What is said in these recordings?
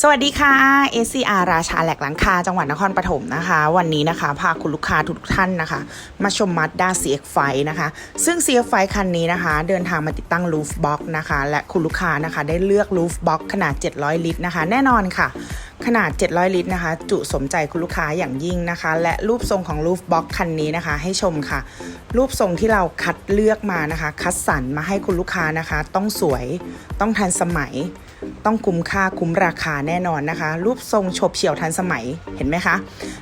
สวัสดีค่ะ SCR ราชาแหลกหลังคาจังหวัดนครปฐมนะคะ วันนี้นะคะ พาคุณลูกค้าทุกท่านนะคะ มาชม Mazda CX-5 นะคะ ซึ่ง CX-5 คันนี้นะคะ เดินทางมาติดตั้ง roof box นะคะ และคุณลูกค้านะคะ ได้เลือก roof box ขนาด 700 ลิตรนะคะ แน่นอนค่ะ ขนาด 700 ลิตรนะคะ จุสมใจคุณลูกค้าอย่างยิ่งนะคะ และรูปทรงของ roof box คันนี้นะคะ ให้ชมค่ะ รูปทรงที่เราคัดเลือกมานะคะ คัดสรรมาให้คุณลูกค้านะคะ ต้องสวยต้องทันสมัย ต้องคุ้มค่าคุ้มราคาแน่นอนนะคะ รูปทรงฉบเฉี่ยวทันสมัยเห็นไหมคะ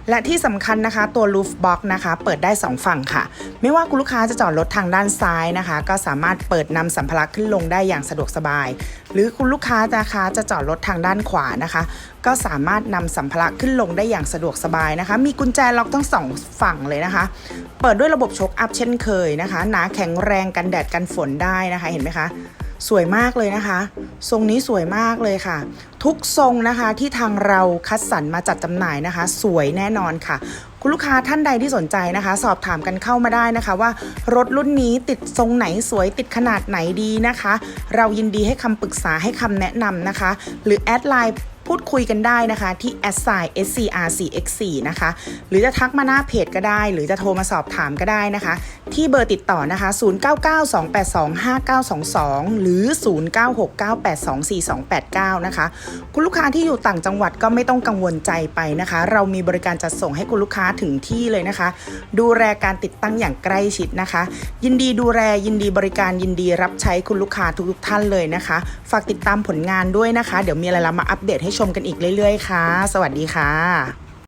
และที่สำคัญนะคะตัว roof box นะคะ เปิดได้ 2 ฝั่งค่ะ ไม่ว่าคุณลูกค้าจะจอดรถทางด้านซ้ายนะคะ ก็สามารถเปิดนำสัมภาระขึ้นลงได้อย่างสะดวกสบาย หรือคุณลูกค้านะคะจะจอดรถทางด้านขวานะคะ ก็สามารถนำสัมภาระขึ้นลงได้อย่างสะดวกสบายนะคะ มีกุญแจล็อกทั้งสองฝั่งเลยนะคะ เปิดด้วยระบบชคอัพเช่นเคยนะคะ หนาแข็งแรงกันแดดกันฝนได้นะคะ เห็นไหมคะ สวยมากเลยนะคะ ทรงนี้สวยมากเลยค่ะ ทุกทรงนะคะที่ทางเราคัดสรรมาจัดจำหน่ายนะคะ สวยแน่นอนค่ะ คุณลูกค้าท่านใดที่สนใจนะคะ สอบถามกันเข้ามาได้นะคะว่ารถรุ่นนี้ติดทรงไหนสวยติดขนาดไหนดีนะคะ เรายินดีให้คำปรึกษาให้คำแนะนำนะคะ หรือแอดไลน์ พูดคุยกันได้นะคะ ที่ s i scr4x4 นะคะ หรือจะทักมาหน้าเพจก็ได้ หรือจะโทรมาสอบถามก็ได้นะคะ ที่เบอร์ติดต่อนะคะ 0992825922 หรือ 0969824289 นะคะ คุณลูกค้าที่อยู่ต่างจังหวัดก็ไม่ต้องกังวลใจไปนะคะ เรามีบริการจัดส่งให้คุณลูกค้าถึงที่เลยนะคะ ดูแลการติดตั้งอย่างใกล้ชิดนะคะ ยินดีดูแลยินดีบริการยินดีรับใช้คุณลูกค้าทุกๆท่านเลยนะคะ ฝากติดตามผลงานด้วยนะคะ เดี๋ยวมีอะไรเรามาอัปเดตให้ชชมกันอีกเรื่อยๆค่ะ สวัสดีค่ะ